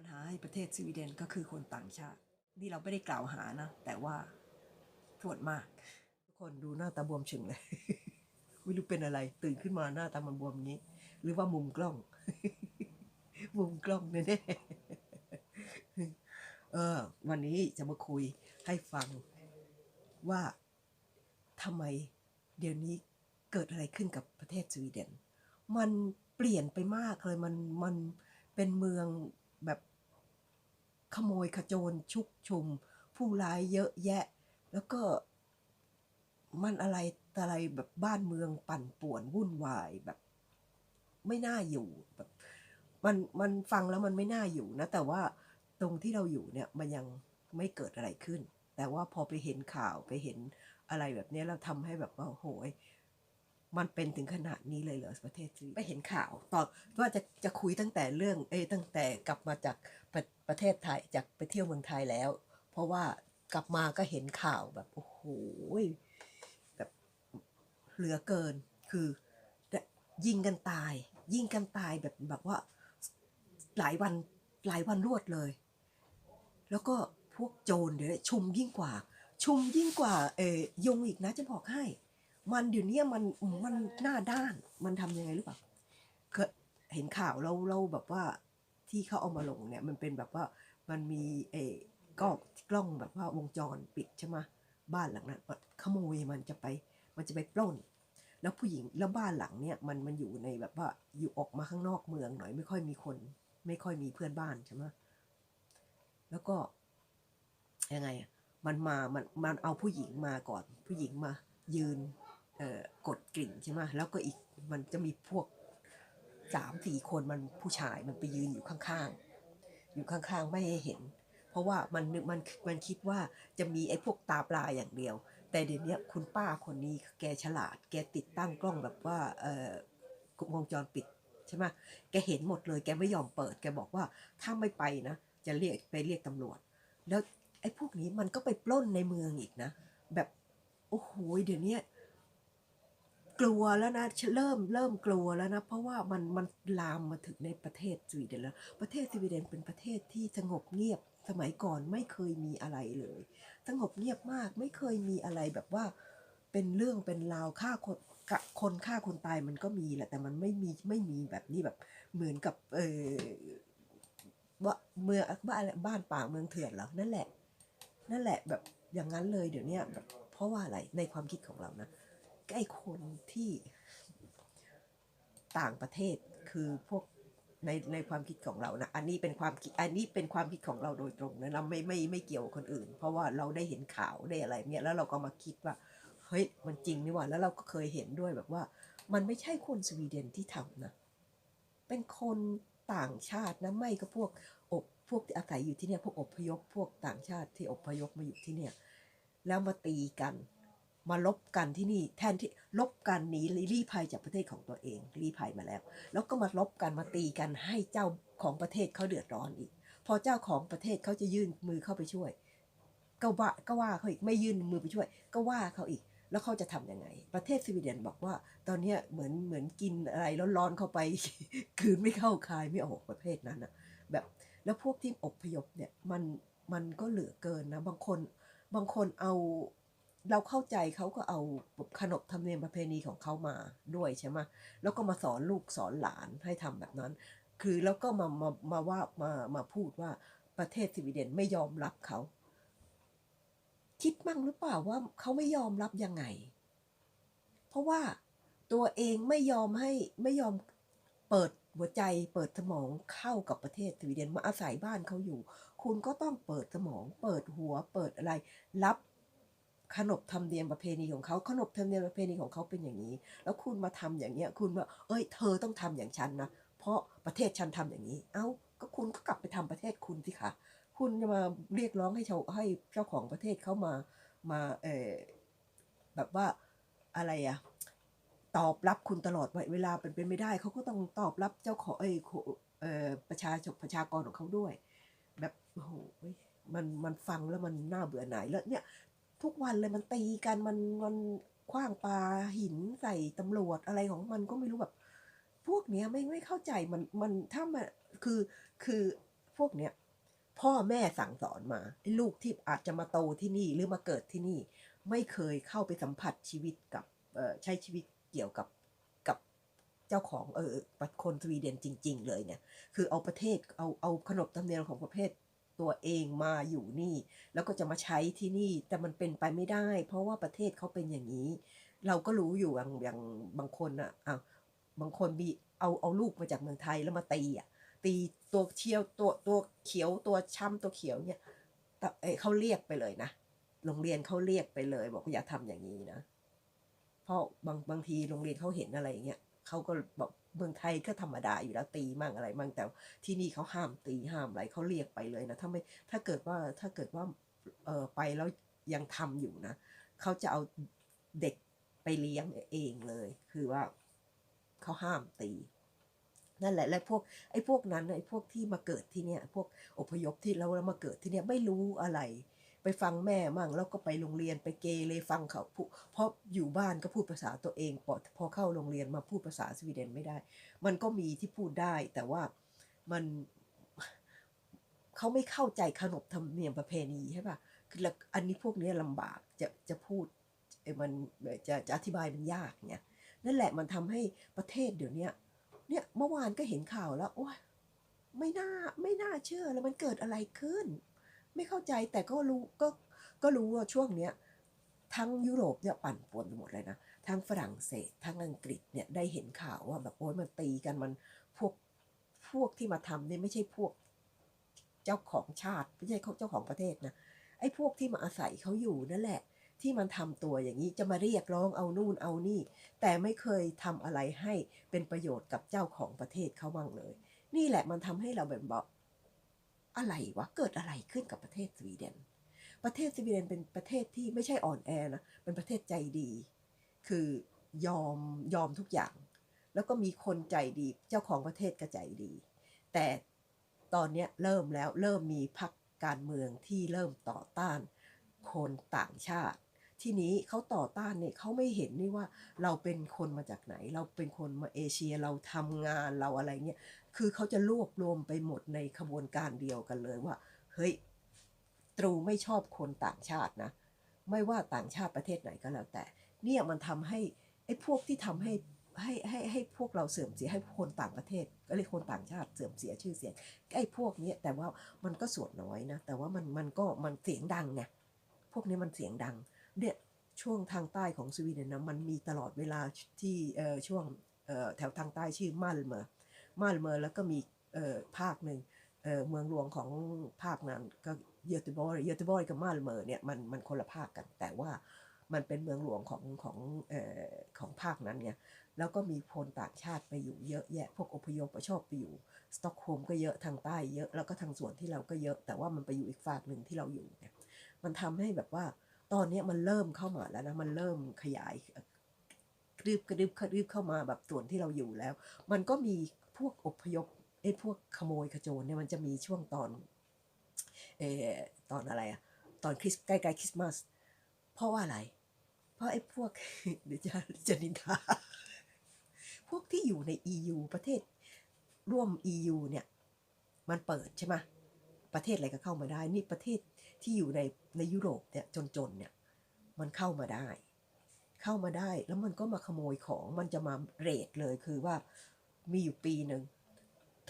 ปัญหาให้ประเทศสวีเดนก็คือคนต่างชาติ นี่เราไม่ได้กล่าวหานะ แต่ว่าส่วนมาก ทุกคนดูหน้าตาบวมฉึงเลยไม่รู้เป็นอะไร ตื่นขึ้นมาหน้าตามันบวมงนี้ หรือว่ามุมกล้อง มุมกล้องแน่ๆเออ วันนี้จะมาคุยให้ฟังว่าทำไมเดี๋ยวนี้เกิดอะไรขึ้นกับประเทศสวีเดน มันเปลี่ยนไปมากเลย มัน มันเป็นเมืองแบบ ขโมยขโจรชุกชุม ผู้ร้ายเยอะแยะ แล้วก็มันอะไรอะไรแบบบ้านเมืองปั่นป่วนวุ่นวายแบบ ไม่น่าอยู่แบบมันมันฟังแล้วมันไม่น่าอยู่นะ แต่ว่าตรงที่เราอยู่เนี่ยมันยังไม่เกิดอะไรขึ้น แต่ว่าพอไปเห็นข่าวไปเห็นอะไรแบบนี้เราทำให้แบบว่าโหย มันเป็นถึงขนาดนี้เลยเหรอประเทศจีนไปเห็นข่าวตอนว่าจะจะคุยตั้งแต่เรื่องเอ้ตั้งแต่กลับมาจากประประเทศไทยจากไปเที่ยวเมืองไทยแล้ว เพราะว่ากลับมาก็เห็นข่าวแบบโอ้โหแบบเหลือเกินคือยิงกันตาย ยิงกันตายแบบแบบว่าหลายวันหลายวันรวดเลย แล้วก็พวกโจรเดี๋ยวชุมยิ่งกว่า ชุมยิ่งกว่าเออยุงอีกนะจะบอกให้ มันเดี๋ยวนี้มันมันหน้าด้าน มันทำยังไงหรือเปล่าเคยเห็นข่าวเราเราแบบว่าที่เขาเอามาลงเนี่ย มันเป็นแบบว่ามันมีเออกล้องกล้องแบบว่าวงจรปิดใช่ไหมบ้านหลังนั้นขโมยมันจะไป มันจะไปปล้น แล้วผู้หญิงแล้วบ้านหลังเนี่ยมันมันอยู่ในแบบว่าอยู่ออกมาข้างนอกเมืองหน่อย ไม่ค่อยมีคน ไม่ค่อยมีเพื่อนบ้านใช่ไหมแล้วก็ยังไงอะมันมามันมันเอาผู้หญิงมาก่อน ผู้หญิงมายืน อกดกริ่งใช่ไหมแล้วก็อีกมันจะมีพวกสามสี่คนมันผู้ชายมันไปยืนอยู่ข้างๆ อยู่ข้างๆไม่ให้เห็น เพราะว่ามันนึกมันมันคิดว่าจะมีไอ้พวกตาปลาอย่างเดียว แต่เดี๋ยวนี้คุณป้าคนนี้แกฉลาด แกติดตั้งกล้องแบบว่าเอ่อวงจรปิดใช่ไหมแกเห็นหมดเลยแกไม่ยอมเปิด แกบอกว่าถ้าไม่ไปนะ จะเรียกไปเรียกตำรวจ แล้วไอ้พวกนี้มันก็ไปปล้นในเมืองอีกนะ แบบโอ้โหเดี๋ยวนี้ กลัวแล้วนะเริ่มเริ่มกลัวแล้วนะ เพราะว่ามันมันลามมาถึงในประเทศสวีเดนแล้ว ประเทศสวีเดนเป็นประเทศที่สงบเงียบสมัยก่อนไม่เคยมีอะไรเลย สงบเงียบมากไม่เคยมีอะไรแบบว่า เป็นเรื่องเป็นราวฆ่าคนกะคนฆ่าคนตายมันก็มีแหละ แต่มันไม่มีไม่มีแบบนี้แบบเหมือนกับเออว่าเมืองบ้านบ้านป่าเมืองเถื่อนเหรอนั่นแหละ นั่นแหละแบบอย่างนั้นเลยเดี๋ยวนี้แบบเพราะว่าอะไรในความคิดของเรานะ ไอ้คนที่ต่างประเทศคือพวกในในความคิดของเรานะอันนี้เป็นความคิดอันนี้เป็นความคิดของเราโดยตรงนะเราไม่ไม่ไม่เกี่ยวกับคนอื่น เพราะว่าเราได้เห็นข่าวได้อะไรเนี่ยแล้วเราก็มาคิดว่าเฮ้ยมันจริงนี่หว่าแล้วเราก็เคยเห็นด้วยแบบว่า มันไม่ใช่คนสวีเดนที่ทำนะเป็นคนต่างชาตินะไม่ก็พวกอบพวกอาศัยอยู่ที่เนี่ยพวกอบพยพพวกต่างชาติที่อบพยพมาอยู่ที่เนี่ยแล้วมาตีกัน มาลบกันที่นี่แทนที่ลบกันหนีรีภัยจากประเทศของตัวเองรีภัยมาแล้ว แล้วก็มาลบกันมาตีกันให้เจ้าของประเทศเขาเดือดร้อนอีก พอเจ้าของประเทศเขาจะยื่นมือเข้าไปช่วย ก็ว่าก็ว่าเขาอีกไม่ยื่นมือไปช่วย ก็ว่าเขาอีกแล้วเขาจะทำยังไง ประเทศสวีเดนบอกว่า ตอนเนี้เหมือนเหมือนกินอะไรร้อนๆเข้าไป คืนไม่เข้าคายไม่ออกประเภทนั้นอะแบบแล้วพวกที่อบพยพเนี่ยมันมันก็เหลือเกินนะ บางคนบางคนเอา เราเข้าใจเขาก็เอาขนบธรรมเนียมประเพณีของเขามาด้วยใช่ไหมแล้วก็มาสอนลูกสอนหลานให้ทำแบบนั้น คือแล้วก็มามามาว่ามามาพูดว่าประเทศสวีเดนไม่ยอมรับเขาคิดมั่งหรือเปล่าว่าเขาไม่ยอมรับยังไง เพราะว่าตัวเองไม่ยอมให้ไม่ยอมเปิดหัวใจเปิดสมองเข้ากับประเทศสวีเดนมาอาศัยบ้านเขาอยู่ คุณก็ต้องเปิดสมอง เปิดหัวเปิดอะไร รับ ขนบธรรมเนียมประเพณีของเขาขนบธรรมเนียมประเพณีของเขาเป็นอย่างนี้ แล้วคุณมาทำอย่างเงี้ยคุณว่าเอ้ย เธอต้องทำอย่างฉันนะเพราะประเทศฉันทำอย่างนี้ เอ้าก็คุณก็กลับไปทำประเทศคุณสิคะคุณจะมาเรียกร้องให้ชาวให้เจ้าของประเทศเขามามาเออแบบว่าอะไรอะตอบรับคุณตลอดเวลาเป็นไปไม่ได้เขาก็ต้องตอบรับเจ้าของเอยเออประชาชนประชากรของเขาด้วย แบบโอ้โหมันมันฟังแล้วมันน่าเบื่อหน่ายแล้วเนี่ย ทุกวันเลยมันตีกันมันมันคว้างปลาหินใส่ตำรวจอะไรของมันก็ไม่รู้แบบ พวกเนี้ยไม่ไม่เข้าใจมันมันถ้ามันคือคือพวกเนี้ยพ่อแม่สั่งสอนมา ลูกที่อาจจะมาโตที่นี่หรือมาเกิดที่นี่ ไม่เคยเข้าไปสัมผัสชีวิตกับเอ่อใช้ชีวิตเกี่ยวกับกับเจ้าของเออคนสวีเดนจริง ๆ เลยเนี่ย คือเอาประเทศเอาเอาขนบธรรมเนียมของประเทศ ตัวเองมาอยู่นี่ แล้วก็จะมาใช้ที่นี่แต่มันเป็นไปไม่ได้ เพราะว่าประเทศเขาเป็นอย่างนี้ เราก็รู้อยู่อย่างอย่างบางคนอะอ้าบางคนมีเอาเอาลูกมาจากเมืองไทยแล้วมาตีอะตีตัวเชียวตัวตัวเขียวตัวช้ำตัวเขียวเนี่ยแต่เอ้เขาเรียกไปเลยนะโรงเรียนเขาเรียกไปเลย บอกว่าอย่าทำอย่างนี้นะเพราะบางบางทีโรงเรียนเขาเห็นอะไรอย่างเงี้ยเขาก็บอก เมืองไทยก็ธรรมดาอยู่แล้วตีมั่งอะไรมั่งแต่ที่นี่เขาห้ามตีห้ามอะไรเขาเรียกไปเลยนะถ้าไม่ถ้าเกิดว่าถ้าเกิดว่าเออไปแล้วยังทำอยู่นะเขาจะเอาเด็กไปเลี้ยงเองเลย คือว่าเขาห้ามตี นั่นแหละ และพวกไอ้พวกนั้นไอ้พวกที่มาเกิดที่เนี่ย พวกอพยพที่แล้วแล้วมาเกิดที่เนี่ยไม่รู้อะไร ไปฟังแม่มั่งแล้วก็ไปโรงเรียนไปเกเรฟังเขาเพราะอยู่บ้านก็พูดภาษาตัวเองพอพอเข้าโรงเรียนมาพูดภาษาสวีเดนไม่ได้ มันก็มีที่พูดได้ แต่ว่ามันเขาไม่เข้าใจขนบธรรมเนียมประเพณีใช่ปะคือละอันนี้พวกเนี้ยลำบากจะจะพูดมันจะจะอธิบายมันยากเนี่ยนั่นแหละมันทำให้ประเทศเดี๋ยวนี้เนี่ยเมื่อวานก็เห็นข่าวแล้วโอ้ยไม่น่าไม่น่าเชื่อแล้วมันเกิดอะไรขึ้น ไม่เข้าใจแต่ก็รู้ก็ก็รู้ว่าช่วงเนี้ยทั้งยุโรปเนี่ยปั่นป่วนไปหมดเลยนะทั้งฝรั่งเศสทั้งอังกฤษเนี่ยได้เห็นข่าวว่าแบบโอ้ยมันตีกันมันพวกพวกที่มาทำเนี่ยไม่ใช่พวกเจ้าของชาติไม่ใช่เขาเจ้าของประเทศนะไอ้พวกที่มาอาศัยเขาอยู่นั่นแหละ ที่มันทำตัวอย่างนี้จะมาเรียกร้องเอานู่นเอานี่ แต่ไม่เคยทำอะไรให้เป็นประโยชน์กับเจ้าของประเทศเขาบ้างเลย นี่แหละมันทำให้เราแบบบอก อะไรวะเกิดอะไรขึ้นกับประเทศสวีเดน ประเทศสวีเดนเป็นประเทศที่ไม่ใช่อ่อนแอนะเป็นประเทศใจดี คือยอมยอมทุกอย่าง แล้วก็มีคนใจดีเจ้าของประเทศก็ใจดี แต่ตอนนี้เริ่มแล้วเริ่มมีพรรคการเมืองที่เริ่มต่อต้านคนต่างชาติ ที่นี้เขาต่อต้านเนี่ยเขาไม่เห็นนี่ว่าเราเป็นคนมาจากไหน เราเป็นคนมาเอเชียเราทำงานเราอะไรเนี่ย คือเขาจะรวบรวมไปหมดในขบวนการเดียวกันเลยว่า เฮ้ย ตรูไม่ชอบคนต่างชาตินะ ไม่ว่าต่างชาติประเทศไหนก็แล้วแต่ เนี่ยมันทำให้ไอ้พวกที่ทำให้ให้ให้ให้พวกเราเสื่อมเสียให้คนต่างประเทศก็เรียกคนต่างชาติเสื่อมเสียชื่อเสียงไอ้พวกเนี้ยแต่ว่ามันก็ส่วนน้อยนะ แต่ว่ามันมันก็มันเสียงดังไงพวกนี้มันเสียงดังเนี่ยช่วงทางใต้ของสวีเดนนะมันมีตลอดเวลาที่เอ่อช่วงเอ่อแถวทางใต้ชื่อมัลเมอร์ มาลเมอร์แล้วก็มีเอ่อภาคหนึ่งเอ่อเมืองหลวงของภาคนั้นก็เยอร์ติบอยเยอร์ติบอยกับมาลเมอร์เนี่ยมันมันคนละภาคกัน แต่ว่ามันเป็นเมืองหลวงของของเอ่อของภาคนั้นไงแล้วก็มีคนต่างชาติไปอยู่เยอะแยะ พวกอพยพชอบไปอยู่ สต็อกโฮล์มก็เยอะทางใต้เยอะแล้วก็ทางส่วนที่เราก็เยอะ แต่ว่ามันไปอยู่อีกฝากหนึ่งที่เราอยู่เนี่ยมันทำให้แบบว่าตอนเนี้มันเริ่มเข้ามาแล้วนะมันเริ่มขยายกรีบกระดึบกระดึบเข้ามาแบบส่วนที่เราอยู่แล้ว มันก็มี พวกอพยพไอ้พวกขโมยขโจรเนี่ยมันจะมีช่วงตอนเออตอนอะไรอะตอนคริสใกล้ๆคริสต์มาสเพราะว่าอะไร เพราะไอ้พวกเดี๋ยวจะจะนินทาพวกที่อยู่ใน EU ประเทศร่วม EU เนี่ยมันเปิดใช่ไหมประเทศอะไรก็เข้ามาได้ นี่ประเทศที่อยู่ในในยุโรปเนี่ยจนๆเนี่ยมันเข้ามาได้ เข้ามาได้แล้วมันก็มาขโมยของมันจะมาเรทเลยคือว่า มีอยู่ปีหนึ่ง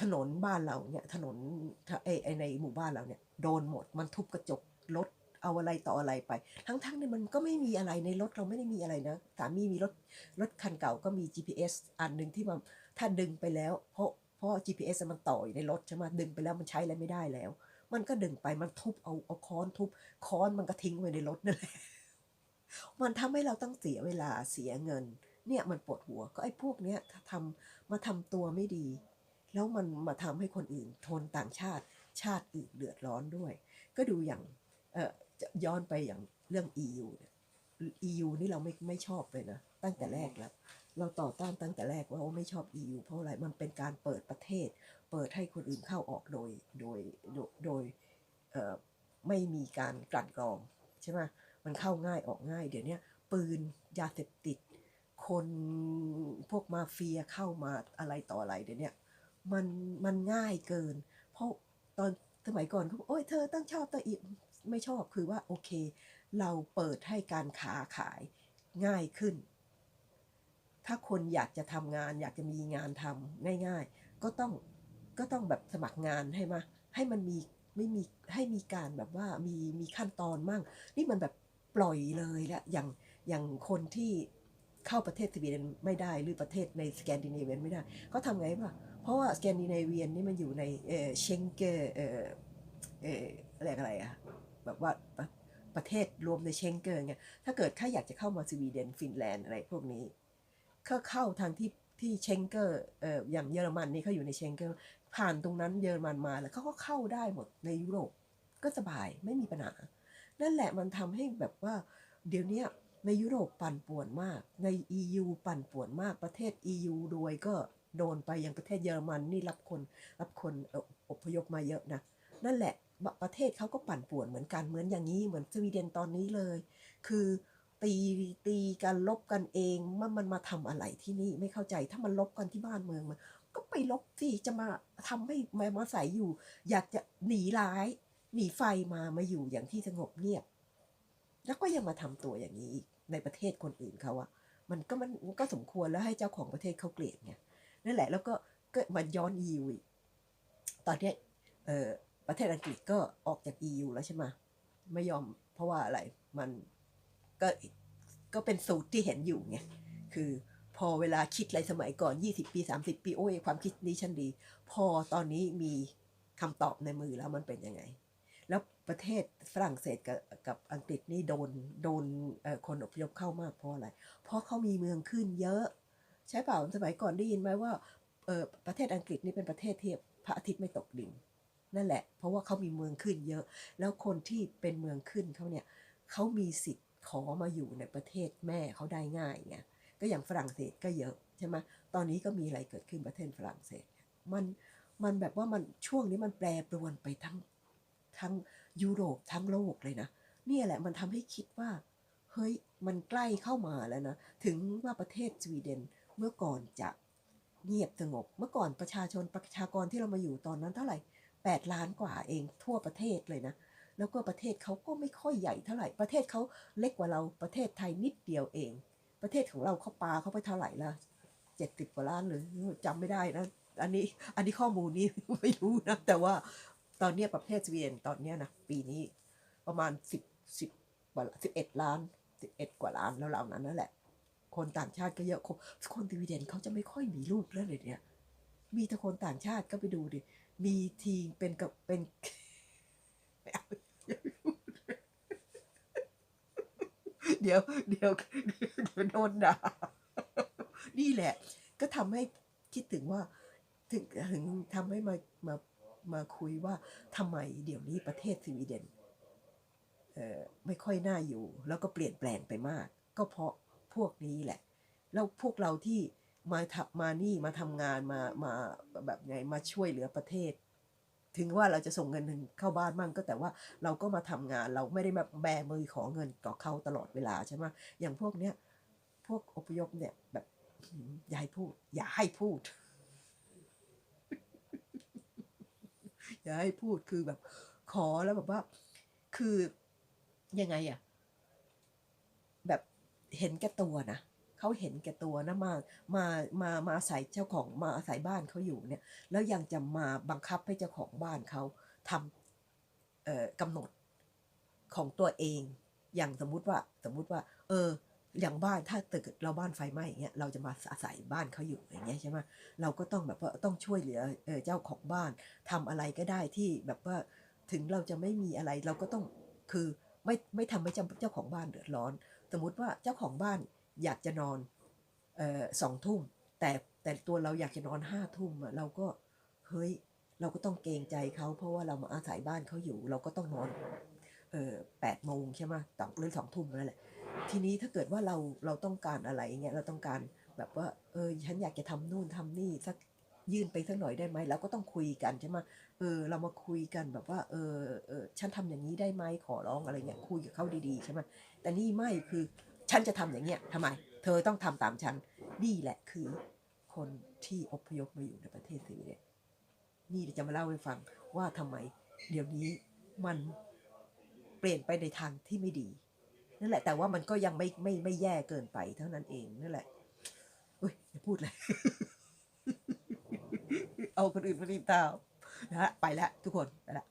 ถนนบ้านเราเนี่ยถนนไอ้ไอในหมู่บ้านเราเนี่ยโดนหมดมันทุบกระจกรถเอาอะไรต่ออะไรไป ทั้งๆเนี่ยมันก็ไม่มีอะไรในรถเราไม่ได้มีอะไรนะสามีมีรถรถคันเก่าก็มี GPS อันหนึ่งที่มันถ้าดึงไปแล้วเพราะเพราะ GPS มันต่ออยู่ในรถใช่ไหมดึงไปแล้วมันใช้อะไรไม่ได้แล้ว มันก็ดึงไปมันทุบเอาเอาค้อนทุบค้อนมันก็ทิ้งไว้ในรถนั่นแหละมันทำให้เราต้องเสียเวลาเสียเงิน เนี่ยมันปวดหัวก็ไอ้พวกเนี้ยถ้าทำมาทำตัวไม่ดี แล้วมันมาทำให้คนอื่น ทนต่างชาติ ชาติอื่นเดือดร้อนด้วย ก็ดูอย่างเอ่อย้อนไปอย่างเรื่อง EU เนี่ย EU นี่เราไม่ไม่ชอบเลยนะตั้งแต่แรกแล้ว เราต่อต้านตั้งแต่แรกว่าไม่ชอบ EU เพราะอะไรมันเป็นการเปิดประเทศ เปิดให้คนอื่นเข้าออกโดยโดยโดยเออไม่มีการกลั่นกรองใช่ไหมมันเข้าง่ายออกง่าย เดี๋ยวนี้ปืนยาเสพติด คนพวกมาเฟียเข้ามาอะไรต่ออะไรเดี๋ยวนี้มันมันง่ายเกิน เพราะตอนสมัยก่อนเขาบอกโอ้ยเธอต้องชอบตัวอีกไม่ชอบคือว่าโอเค เราเปิดให้การค้าขายง่ายขึ้น ถ้าคนอยากจะทำงานอยากจะมีงานทำง่าย ๆ ก็ต้องก็ต้องแบบสมัครงานให้มาให้มันมีไม่มีให้มีการแบบว่ามีมีขั้นตอนมั่ง นี่มันแบบปล่อยเลยละอย่างอย่างคนที่ เข้าประเทศสวีเดนไม่ได้หรือประเทศในสแกนดิเนเวียนไม่ได้เขาทำไงป่ะเพราะว่าสแกนดิเนเวียนนี่มันอยู่ในเออเชงเกเออเอออะไรอะไรอะแบบว่าประประเทศรวมในเชงเกอร์ไงถ้าเกิดข้าอยากจะเข้ามาสวีเดนฟินแลนด์อะไรพวกนี้ก็เข้าทางที่ที่เชงเกอร์เอออย่างเยอรมันนี่เขาอยู่ในเชงเกอร์ผ่านตรงนั้นเยอรมันมาแล้วเขาก็เข้าได้หมดในยุโรปก็สบายไม่มีปัญหา นั่นแหละมันทำให้แบบว่า เดี๋ยวนี้ ในยุโรปปั่นป่วนมาก ใน EU ปั่นป่วนมากประเทศ EU รวยก็โดนไปอย่างประเทศเยอรมันนี่รับคนรับคนออพยพมาเยอะนะนั่นแหละประเทศเขาก็ปั่นป่วนเหมือนกันเหมือนอย่างนี้เหมือนสวีเดนตอนนี้เลย คือตีตีกันลบกันเองมันมันมาทำอะไรที่นี่ไม่เข้าใจถ้ามันลบกันที่บ้านเมืองมันก็ไปลบสิจะมาทำให้มามาใส่อยู่ อยากจะหนีร้าย หนีไฟมามาอยู่อย่างที่สงบเงียบ แล้วก็ยังมาทำตัวอย่างนี้อีกในประเทศคนอื่นเขาอะมันก็มันก็สมควรแล้วให้เจ้าของประเทศเขาเกลียดไงนั่นแหละแล้วก็ก็มาย้อนยูอีกตอนนี้เออประเทศอังกฤษก็ออกจาก EU แล้วใช่ไหมไม่ยอมเพราะว่าอะไรมันก็ก็เป็นสูตรที่เห็นอยู่ไงคือพอเวลาคิดอะไรสมัยก่อน 20 ปี 30 ปี โอ้ยความคิดนี้ฉันดี พอตอนนี้มีคำตอบในมือแล้วมันเป็นยังไง ประเทศฝรั่งเศสกับกับอังกฤษนี่โดนโดนคนอพยพเข้ามากเพราะอะไร เพราะเขามีเมืองขึ้นเยอะ ใช่เปล่าสมัยก่อนได้ยินไหมว่าประเทศอังกฤษนี่เป็นประเทศที่พระอาทิตย์ไม่ตกดินนั่นแหละ เพราะว่าเขามีเมืองขึ้นเยอะ แล้วคนที่เป็นเมืองขึ้นเขาเนี่ยเขามีสิทธิ์ขอมาอยู่ในประเทศแม่เขาได้ง่ายไงก็อย่างฝรั่งเศสก็เยอะใช่ไหมตอนนี้ก็มีอะไรเกิดขึ้นประเทศฝรั่งเศส มันมันแบบว่ามันช่วงนี้มันแปรปรวนไปทั้งทั้ง ยุโรปทั้งโลกเลยนะนี่แหละมันทำให้คิดว่าเฮ้ยมันใกล้เข้ามาแล้วนะถึงว่าประเทศสวีเดนเมื่อก่อนจะเงียบสงบ เมื่อก่อนประชาชนประชากรที่เรามาอยู่ตอนนั้นเท่าไหร่ 8 ล้านกว่าเองทั่วประเทศเลยนะแล้วก็ประเทศเขาก็ไม่ค่อยใหญ่เท่าไหร่ ประเทศเขาเล็กกว่าเราประเทศไทยนิดเดียวเอง ประเทศของเราเขาปาเขาไปเท่าไหร่ละเจ็ดสิบกว่าล้านหรือจำไม่ได้นะอันนี้อันนี้ข้อมูลนี้ไม่รู้นะแต่ว่า ตอนนี้ประเทศสวีเดนตอนนี้นะปีนี้ประมาณสิบสิบกว่าสิบเอ็ดล้านสิบเอ็ดกว่าล้านแล้วเหล่านั้นนั่นแหละ คนต่างชาติก็เยอะคนคนสวีเดนเขาจะไม่ค่อยมีลูกแล้วเลยเนี่ย มีแต่คนต่างชาติก็ไปดูดิมีทีเป็นกับเป็นเอาเดี๋ยวเดี๋ยวเดี๋ยวโดนด่านี่แหละ ก็ทำให้คิดถึงว่า ถึงถึงทำให้มามา มาคุยว่าทำไมเดี๋ยวนี้ประเทศสวีเดนเอ่อไม่ค่อยน่าอยู่ แล้วก็เปลี่ยนแปลงไปมาก ก็เพราะพวกนี้แหละ แล้วพวกเราที่มาทำมานี่มาทำงานมามาแบบไงมาช่วยเหลือประเทศ ถึงว่าเราจะส่งเงินเข้าบ้านมั่งก็แต่ว่าเราก็มาทำงานเราไม่ได้แบบแบมือขอเงินต่อเขาตลอดเวลาใช่ไหมอย่างพวกเนี้ยพวกอพยพเนี่ยแบบอย่าให้พูด อย่าให้พูด อย่าให้พูดคือแบบขอแล้วแบบว่า คือยังไงอะแบบเห็นแก่ตัวนะเขาเห็นแก่ตัวนะมามามามาอาศัยเจ้าของมาอาศัยบ้านเขาอยู่เนี่ย แล้วยังจะมาบังคับให้เจ้าของบ้านเขาทำเอ่อกำหนดของตัวเอง อย่างสมมุติว่าสมมุติว่า เออ อย่างบ้านถ้าตึกเราบ้านไฟไหม้อย่างเงี้ยเราจะมาอาศัยบ้านเขาอยู่อย่างเงี้ยใช่ไหมเราก็ต้องแบบว่าต้องช่วยเหลือเออเจ้าของบ้านทำอะไรก็ได้ที่แบบว่าถึงเราจะไม่มีอะไรเราก็ต้องคือไม่ไม่ทำให้เจ้าเจ้าของบ้านเดือดร้อน สมมุติว่าเจ้าของบ้านอยากจะนอนเออสองทุ่มแต่แต่ตัวเราอยากจะนอนห้าทุ่มอะเราก็เฮ้ยเราก็ต้องเกรงใจเขาเพราะว่าเรามาอาศัยบ้านเขาอยู่ เราก็ต้องนอนเออแปดโมงใช่ไหมต่องหรือสองทุ่มนั่นแหละ ทีนี้ถ้าเกิดว่าเราเราต้องการอะไรเงี้ยเราต้องการแบบว่าเออฉันอยากจะทำนู่นทำนี่สักยื่นไปสักหน่อยได้ไหมเราก็ต้องคุยกันใช่ไหมเออเรามาคุยกันแบบว่าเออเออฉันทำอย่างนี้ได้ไหมขอร้องอะไรเงี้ยคุยกับเขาดีๆใช่ไหมแต่นี่ไม่คือฉันจะทำอย่างเงี้ยทำไม เธอต้องทำตามฉันนี่แหละคือคนที่อพยพมาอยู่ในประเทศสวีเดนนี่จะมาเล่าให้ฟังว่าทำไม เดี๋ยวนี้มันเปลี่ยนไปในทางที่ไม่ดี นั่นแหละแต่ว่ามันก็ยังไม่ไม่ไม่แย่เกินไปเท่านั้นเองนั่นแหละอุ้ยอย่าพูดเลย เอาคนอื่นมาดีตานะฮะไปแล้วทุกคนไปแล้ว